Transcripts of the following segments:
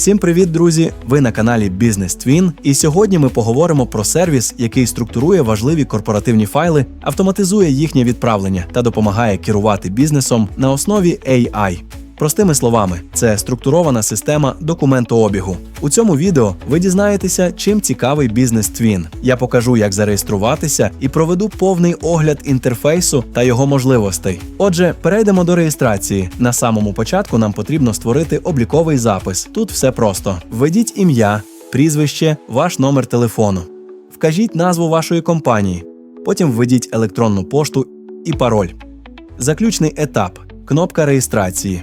Всім привіт, друзі! Ви на каналі Business Twin, і сьогодні ми поговоримо про сервіс, який структурує важливі корпоративні файли, автоматизує їхнє відправлення та допомагає керувати бізнесом на основі AI. Простими словами, це структурована система документообігу. У цьому відео ви дізнаєтеся, чим цікавий бізнес Twin. Я покажу, як зареєструватися і проведу повний огляд інтерфейсу та його можливостей. Отже, перейдемо до реєстрації. На самому початку нам потрібно створити обліковий запис. Тут все просто: введіть ім'я, прізвище, ваш номер телефону, вкажіть назву вашої компанії, потім введіть електронну пошту і пароль. Заключний етап кнопка реєстрації.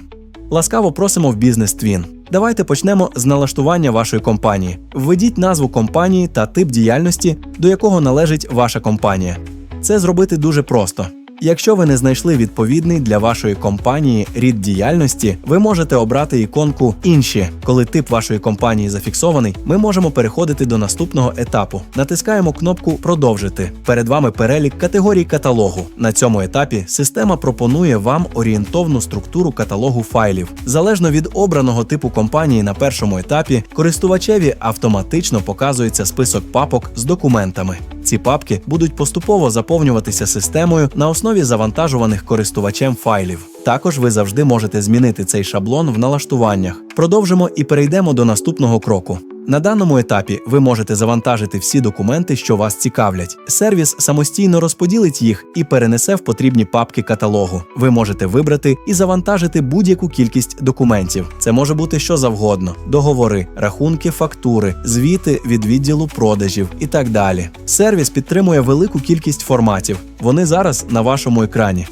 Ласкаво просимо в бізнес Twin. Давайте почнемо з налаштування вашої компанії. Введіть назву компанії та тип діяльності, до якого належить ваша компанія. Це зробити дуже просто. Якщо ви не знайшли відповідний для вашої компанії рід діяльності, ви можете обрати іконку Інші. Коли тип вашої компанії зафіксований, ми можемо переходити до наступного етапу. Натискаємо кнопку Продовжити. Перед вами перелік категорій каталогу. На цьому етапі система пропонує вам орієнтовну структуру каталогу файлів. Залежно від обраного типу компанії на першому етапі, користувачеві автоматично показується список папок з документами. Ці папки будуть поступово заповнюватися системою на основі завантажуваних користувачем файлів. Також ви завжди можете змінити цей шаблон в налаштуваннях. Продовжимо і перейдемо до наступного кроку. На даному етапі ви можете завантажити всі документи, що вас цікавлять. Сервіс самостійно розподілить їх і перенесе в потрібні папки каталогу. Ви можете вибрати і завантажити будь-яку кількість документів. Це може бути що завгодно: договори, рахунки, фактури, звіти від відділу продажів і так далі. Сервіс підтримує велику кількість форматів. Вони зараз на вашому екрані.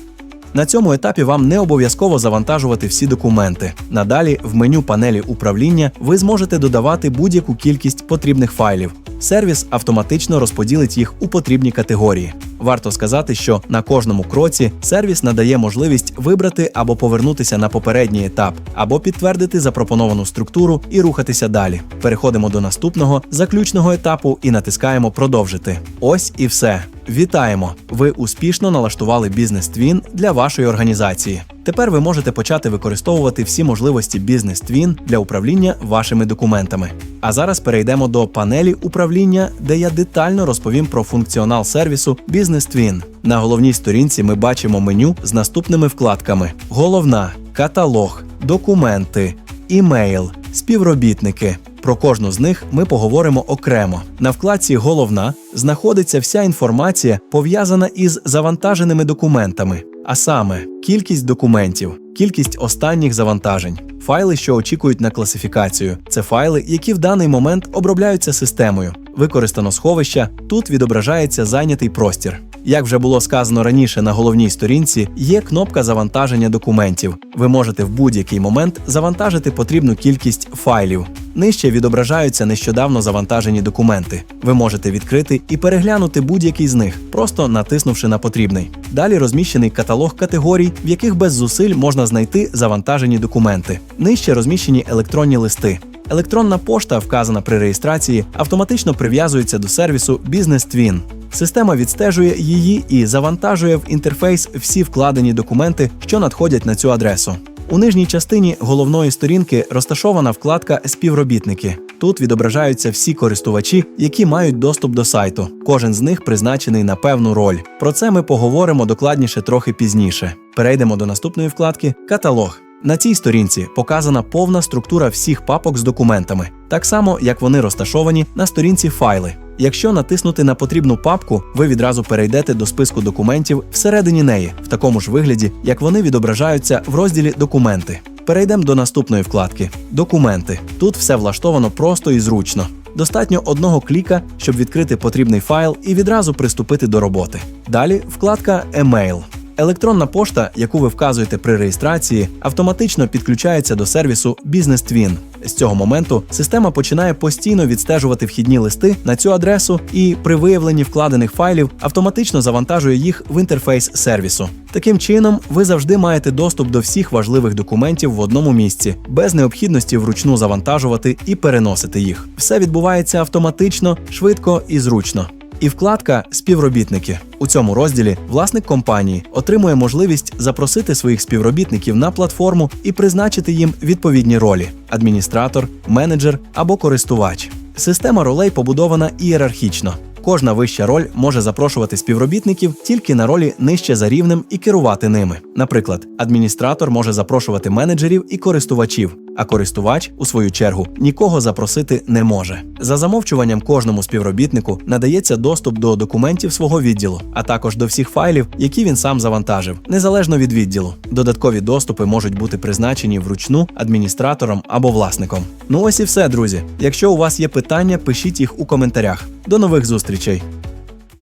На цьому етапі вам не обов'язково завантажувати всі документи. Надалі в меню панелі управління ви зможете додавати будь-яку кількість потрібних файлів. Сервіс автоматично розподілить їх у потрібні категорії. Варто сказати, що на кожному кроці сервіс надає можливість вибрати або повернутися на попередній етап, або підтвердити запропоновану структуру і рухатися далі. Переходимо до наступного заключного етапу і натискаємо Продовжити. Ось і все. Вітаємо! Ви успішно налаштували бізнес Twin для вашої організації. Тепер ви можете почати використовувати всі можливості бізнес Twin для управління вашими документами. А зараз перейдемо до панелі управління, де я детально розповім про функціонал сервісу Business Twin. На головній сторінці ми бачимо меню з наступними вкладками: головна, каталог, документи, імейл, співробітники. Про кожну з них ми поговоримо окремо. На вкладці Головна знаходиться вся інформація, пов'язана із завантаженими документами, а саме кількість документів, кількість останніх завантажень, файли, що очікують на класифікацію. Це файли, які в даний момент обробляються системою. Використано сховища, тут відображається зайнятий простір. Як вже було сказано раніше на головній сторінці, є кнопка завантаження документів. Ви можете в будь-який момент завантажити потрібну кількість файлів. Нижче відображаються нещодавно завантажені документи. Ви можете відкрити і переглянути будь-який з них, просто натиснувши на потрібний. Далі розміщений каталог категорій, в яких без зусиль можна знайти завантажені документи. Нижче розміщені електронні листи. Електронна пошта, вказана при реєстрації, автоматично прив'язується до сервісу Business Twin. Система відстежує її і завантажує в інтерфейс всі вкладені документи, що надходять на цю адресу. У нижній частині головної сторінки розташована вкладка Співробітники. Тут відображаються всі користувачі, які мають доступ до сайту. Кожен з них призначений на певну роль. Про це ми поговоримо докладніше трохи пізніше. Перейдемо до наступної вкладки Каталог. На цій сторінці показана повна структура всіх папок з документами, так само як вони розташовані на сторінці файли. Якщо натиснути на потрібну папку, ви відразу перейдете до списку документів всередині неї, в такому ж вигляді, як вони відображаються в розділі Документи. Перейдемо до наступної вкладки Документи. Тут все влаштовано просто і зручно. Достатньо одного кліка, щоб відкрити потрібний файл і відразу приступити до роботи. Далі вкладка Емейл. Електронна пошта, яку ви вказуєте при реєстрації, автоматично підключається до сервісу Business Twin. З цього моменту система починає постійно відстежувати вхідні листи на цю адресу і при виявленні вкладених файлів автоматично завантажує їх в інтерфейс сервісу. Таким чином, ви завжди маєте доступ до всіх важливих документів в одному місці, без необхідності вручну завантажувати і переносити їх. Все відбувається автоматично, швидко і зручно. І вкладка Співробітники. У цьому розділі власник компанії отримує можливість запросити своїх співробітників на платформу і призначити їм відповідні ролі: адміністратор, менеджер або користувач. Система ролей побудована ієрархічно. Кожна вища роль може запрошувати співробітників тільки на ролі нижче за рівнем і керувати ними. Наприклад, адміністратор може запрошувати менеджерів і користувачів, а користувач, у свою чергу, нікого запросити не може. За замовчуванням кожному співробітнику надається доступ до документів свого відділу, а також до всіх файлів, які він сам завантажив, незалежно від відділу. Додаткові доступи можуть бути призначені вручну адміністратором або власником. Ну ось і все, друзі. Якщо у вас є питання, пишіть їх у коментарях. До нових зустрічей!